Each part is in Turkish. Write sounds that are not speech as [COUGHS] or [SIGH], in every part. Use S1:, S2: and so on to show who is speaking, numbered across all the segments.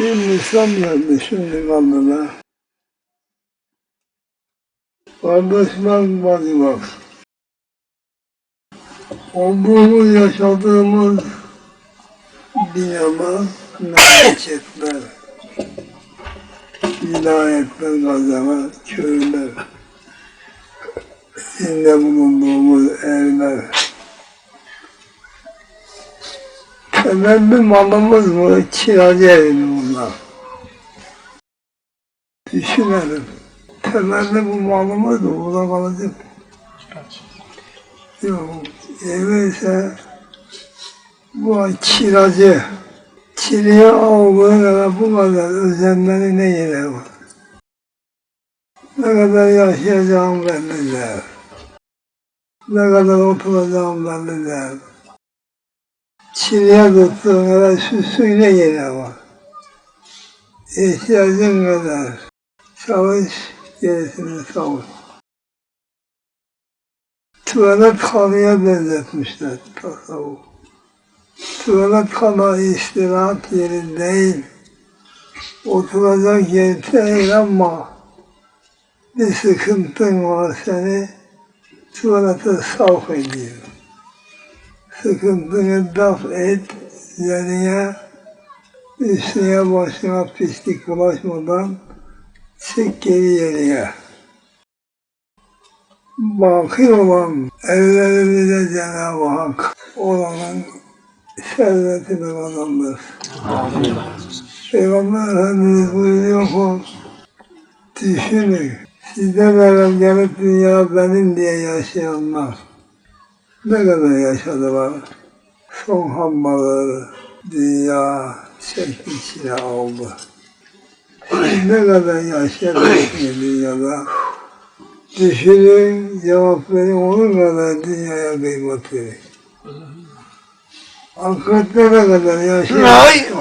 S1: Bir Müslüman geldi şimdi Kanlı'da. Kardeşler bacı var. Olduğumuz yaşadığımız dünyada memleketler, vilayetler, gazeler, köyler, içinde bulunduğumuz evler, Temelli malımız mı? Kiracı evi mi bunlar? Düşünelim. Temelli bu malımız mı? Burada kalacak. Yok. Evi ise bu kiracı. Kiraya aldığı kadar bu kadar özenmenin ne yeri var? Ne kadar yaşayacağım belli değil. Ne kadar oturacağım belli değil. Çileğe tuttuğun kadar süsün ne yeri var. İhtiyacın kadar çalış, gerisini savur. Tuvalet halıya benzetmişler tasavvuf. Tuvalet halı istirahat yeri değil. Oturacak yer değil ama bir sıkıntın var seni tuvalete savk ediyor sıkıntını daf et, yerine üstüne başına pislik bulaşmadan çık geri yerine. Baki olan evlerimize Cenab-ı Hak olanın servetini kazandır. Peygamber Efendimiz buyuruyor ki, düşünün, sizden evvel gelip dünya benim diye yaşayanlar, ne kadar yaşadılar. Son hammaları dünya çekti içine aldı. ne kadar yaşadık dünyada. Düşünün, cevap verin, onun kadar dünyaya kıymet verin. Ahirette ne kadar yaşayın.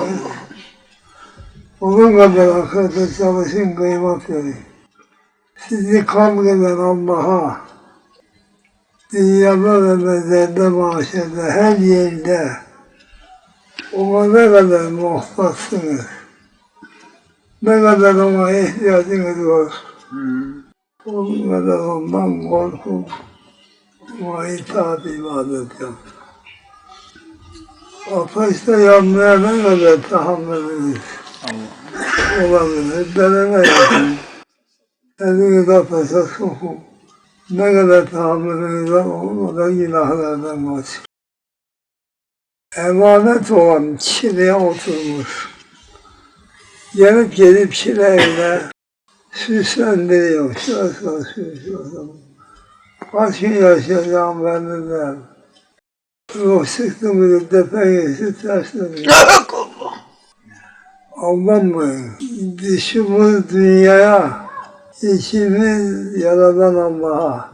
S1: Onun kadar ahirette çalışın, kıymet verin. Sizi kavgeden Allah'a, dünyada ve mezarda mahşerde her yerde ona ne kadar muhtaçsınız. Ne kadar ona ihtiyacınız var. O kadar ondan korkun. Ona itaat ibadet yap. Ateşte yanmaya ne kadar tahammülünüz olabilir. Deneme yapın. Eliniz ateşe sokun. Ne kadar tahammülünüz var o da günahlardan var. Emanet olan çileye oturmuş. Gelip gelip çile evine süslendiriyor. Şurası şu, şurası. Kaç gün yaşayacağım belli değil. Ruh sıktı mı depe geçti ters dönüyor. Aldanmayın. Dişimiz dünyaya İçimiz Yaradan Allah'a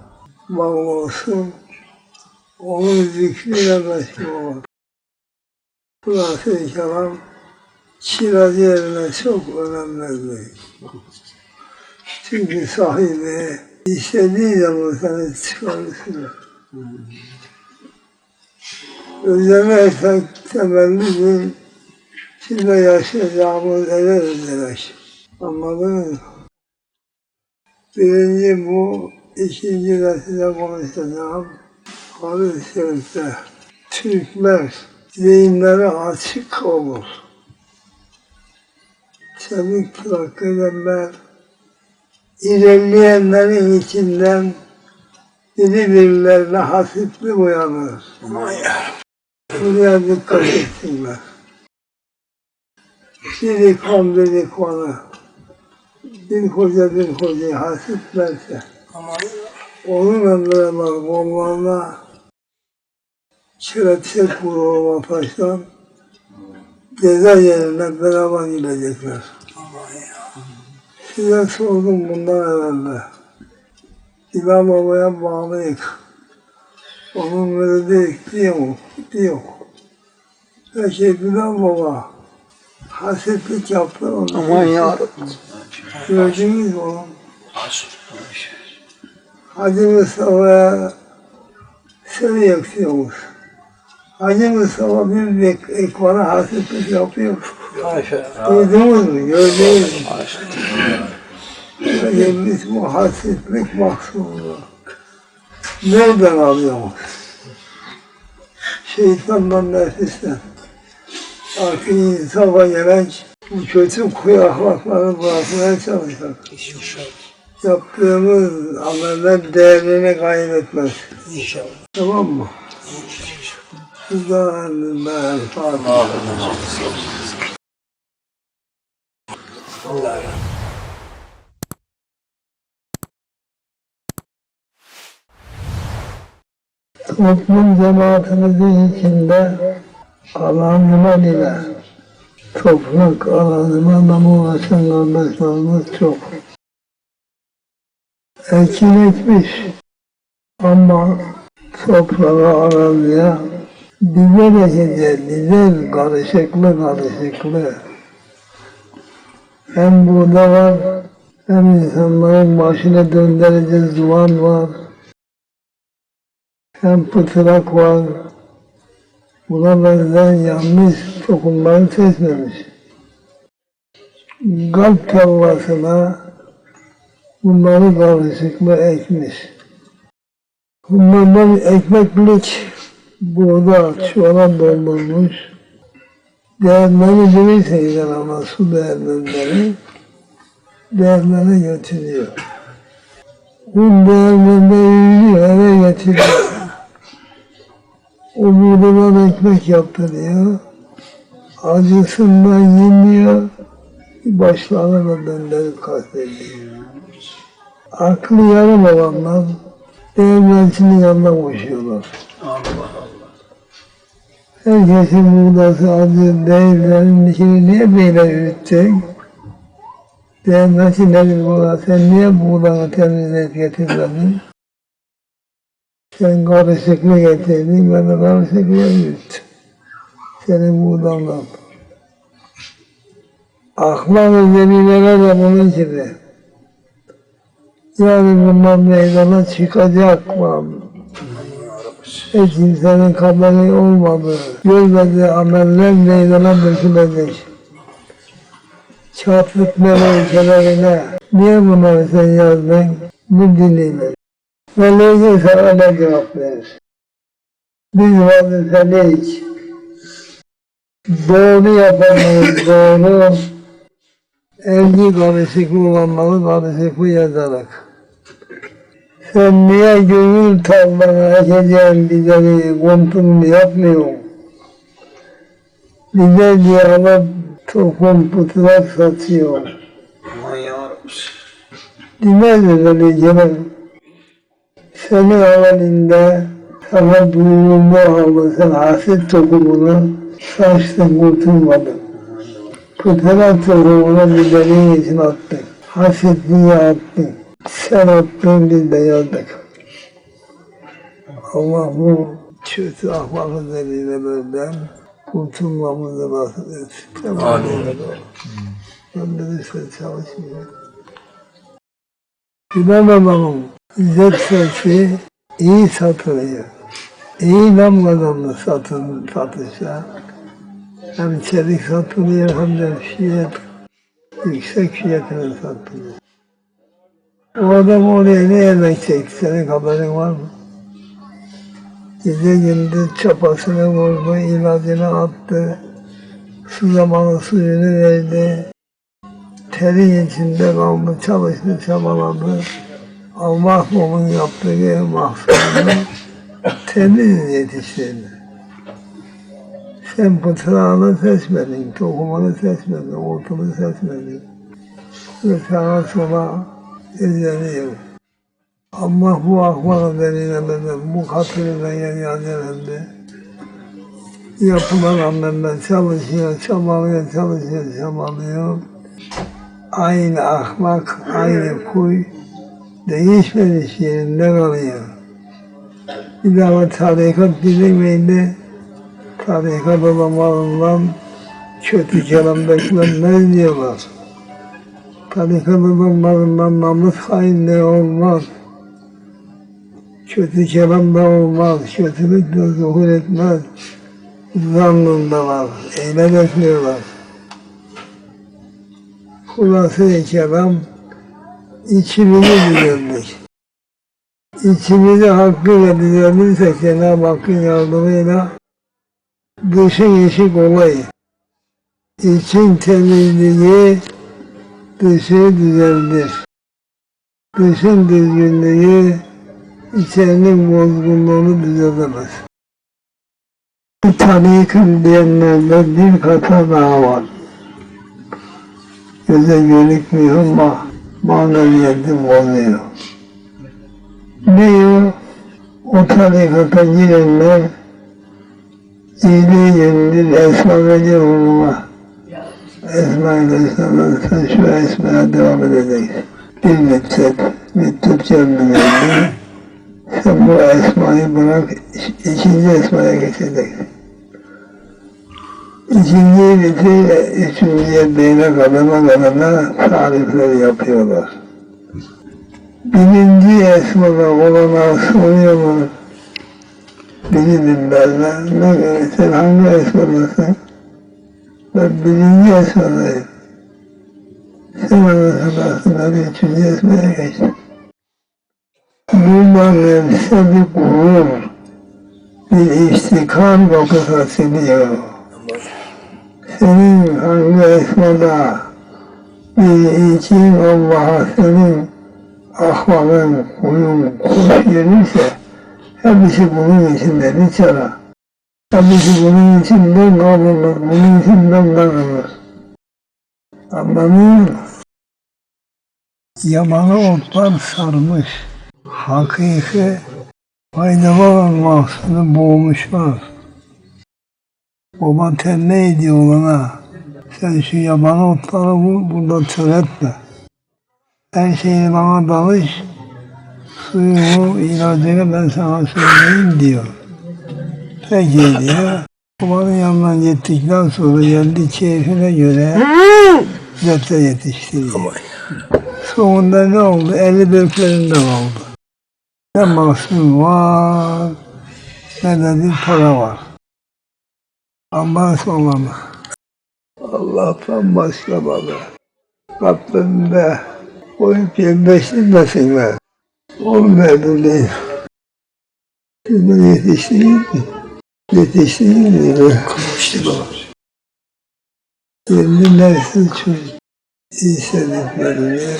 S1: bağlı olsun. Onun zikriyle meşgul olun. Burası kelam kiracı yerine çok önemli. Çünkü sahibi istediği zaman seni çıkarırsın. Özlemek temelli bir şimdi yaşayacağımız eve özlemek. Anladın mı? Birinci bu, ikinci de size konuşacağım. Hadis-i Şerif'te Türkler zihinleri açık olur. Çevik terakki edenler, ilerleyenlerin içinden birbirlerine hasipli uyanır. Buraya dikkat etsinler. Biri kan, biri konu bir hoca bir hocayı hasiplerse onun beraber onlarla şerefsiz kurulma taştan ceza yerine beraber gidecekler. Size sordum bundan evvel de. İmam Baba'ya bağlıyık. Onun verdiği ikti yok, ikti yok. Peki İmam Baba hasiplik yaptı. Aman yarabbim. Gördünüz mü onu? Hacı Mustafa'ya seni yakıyormuş. Hacı Mustafa bir ek, ekvana hasiplik yapıyor.
S2: Haşa.
S1: Duydunuz mu? Gördünüz mü? Yemlik muhasiplik mahsulü. Nereden alıyoruz? Şeytandan nefisten. Artık insana gelen bu kötü kuyu ahlakları bırakmaya çalışacak.
S2: İnşallah.
S1: Yaptığımız ameller değerini kaybetmez.
S2: İnşallah.
S1: Tamam mı? Toplum cemaatimizin içinde alanıma ile toprak alanıma ulaşan kardeşlerimiz çok. Ekin ekmiş ama toprağa araziye dizel ekeceğiz, dizel karışıklı karışıklı. Hem burada var, hem insanların başına döndüreceğiz zuvan var hem pıtırak var. Buna benzer yanlış tohumları seçmemiş. Kalp tarlasına bunları karışıklı ekmiş. Bunlardan ekmeklik buğda çuvala doldurmuş. Değerleri bilirseyden ama su değerleri değerleri götürüyor. Un değerlerinde yürüyor, eve getiriyor. O buğdadan ekmek yaptırıyor. Acısından yemiyor. Başlarına da kastediyor. Aklı yarım olanlar değirmencinin yanına koşuyorlar.
S2: Allah Allah.
S1: Herkesin buğdası acı değirmenin içini niye böyle yürütecek? Değirmenci nedir buğda? Sen niye buğdanı temizleyip getirmedin? Sen karışıklı getirdin, ben de karışıklı yürüttüm. Senin buğdandan. Ahlak özelliklere de bunun gibi. Yani bunlar meydana çıkacak mı? Hiç kimsenin haberi olmadı. Görmediği ameller meydana dökülecek. Çatlık ülkelerine niye bunları sen yazdın? Bu diliyle. Meleke sana ne cevap verir? Biz vazifeliyiz. Doğru yapanları doğru, elgi karışıklı olanları karışıklı yazarak. Sen niye gönül tarlana ekeceğin bizleri kontrolünü yapmıyorsun? Bize diye alıp tohum pıtrak satıyor.
S2: Aman yarabbim.
S1: Demez öyle canım. Senin halinde sana duyulma halde sen haset tohumunu saçtın kurtulmadın. Pıtrak tohumunu bizlerin için attın. Hasetliği attın. Sen attın biz de yazdık. Allah bu kötü ahlak üzerine bölden kurtulmamızı nasip etsin. Tamam. Ben de lütfen çalışmıyorum. Gülen adamın izzet sesi iyi satılıyor. İyi nam kazandı satın, satışa. Hem çelik satılıyor hem de fiyat, yüksek fiyatına satılıyor. O adam oraya ne çekti senin haberin var mı? Gece gündüz çapasını vurdu, ilacını attı, su zamanı suyunu verdi, terin içinde kaldı, çalıştı, çabaladı. Allah onun yaptığı mahsulünü [COUGHS] temiz yetiştirdi. Sen pıtrağını seçmedin, tohumunu seçmedin, otunu seçmedin. Sağa sola izleniyor. Allah bu ahlakı denilemeden, bu katırıyla yerlendi. Yapılan ameller çalışıyor, çabalıyor, çalışıyor, çabalıyor aynı ahlak, aynı kuy değişmemiş yerinde kalıyor. Bir daha tarikat dinlemeyinde tarikat olanlarından kötü kelamdakiler ne diyorlar? Tarikat adamlarından namus hainliği olmaz. Kötü kelam da olmaz, kötülük de zuhur etmez. Zannındalar, eylem etmiyorlar. Hulası kelam içimizi düzenlik. İçimizi hakkıyla düzenlirsek Cenab-ı Hakk'ın yardımıyla dışın işi kolay. İçin temizliği dışı düzeldir. Dışın düzgünlüğü içerinin bozgunluğunu düzeltemez. Bu tarikın diyenlerde bir kata daha var. Göze görükmüyor ama maneviyatı bozuyor. Ne o? O tarikata girenler iyiliği yenilir Esma ve Sana sen şu Esma'ya devam edeceksin. Bir müddet, müddet kendine sen bu Esma'yı bırak, ikinci Esma'ya geçeceksin. İkinciyi bitir, üçüncüye beyne kademe kademe tarifler yapıyorlar. Birinci esmada olana soruyorlar. Beni bilmezler. Ne sen hangi esmadasın? Ben birinci esmadayım. Sen anasındasın, ben üçüncü esmaya geçtim. Bu nefse bir gurur, bir istikrar noktası siliyor. Senin hangi esmada bir için Allah'a senin ahvalın, huyun, hoş gelirse hepsi bunun içinde bir çara. Hepsi bunun içinden kavurulur, bunun içinden kavurulur. Anladın mı? Yamanı otlar sarmış. Hakiki faydalı mahsulü boğmuşlar. Baba tenne ediyor ona. Sen şu yaban otları bul, burada türetme. Her şeyi bana dalış, suyunu, ilacını ben sana söyleyeyim diyor. Peki diyor. Babanın yanından gittikten sonra geldi keyfine göre zepte yetiştiriyor. Sonunda ne oldu? Eli böklerinden oldu. Ne mahsul var, ne de bir para var. Ama sonlama. Allah'tan başka bana. Rabbim de koyup yerleştirmesin be. Olmadı değil. Şimdi yetiştireyim mi? Be?
S2: İşte baba.
S1: Kendi nefsi çocuk istediklerini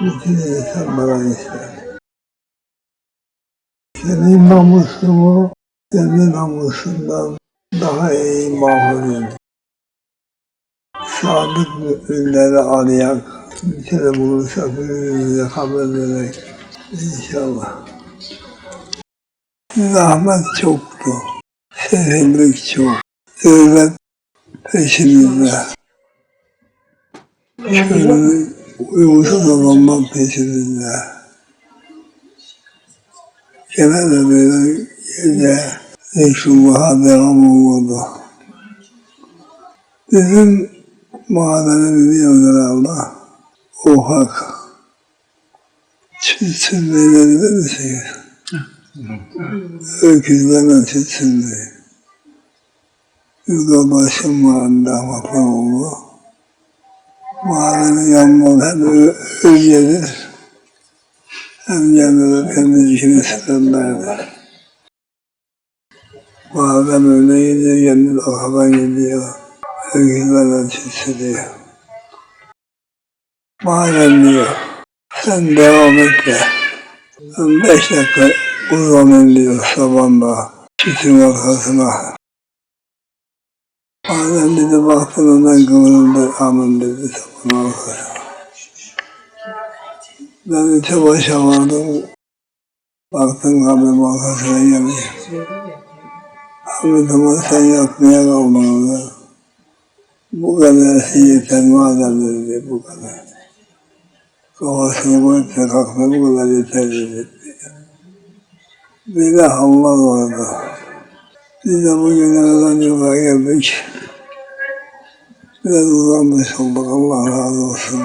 S1: bütün insan bana ister. Senin namusunu kendi namusundan daha iyi mahvolun. Sadık müminleri arayan bir kere bulursak birbirimize haber vererek inşallah. Zahmet çoktu. Sevinlik çok. Devlet peşimizde. Şöyle uyumsuz olanlar peşimizde. Gene de böyle gece Resulullah'a devam olmadı. Bizim mahallede biliyorlar Allah. O hak. Çütsün beyleri de misiniz? Öküzlerle çütsün bey. Yurda başım mahallede ahmaklar oldu. Mahallenin yanmalı hem ö- ölgedir. Hem yanında kendi işini sıkıntılardır. Bazen öyle gidiyor, kendi arkadan gidiyor. Öküzlerle çiziliyor. Madem diyor, sen devam et de. Beş dakika uzanayım diyor sabahında. Çitin arkasına. Madem dedi baktım ondan kıvırıldı, aman dedi. Ben öte başa vardım. Baktım kabrin arkasına geliyor. Ahmet ama sen yatmaya orada. Bu kadar yeter madem dedi bu kadar. Kafasını koyup da kalkma bu kadar yeter dedi. Bir de Allah orada. Biz de bugünlerden yola geldik. Biraz uzanmış olduk Allah razı olsun.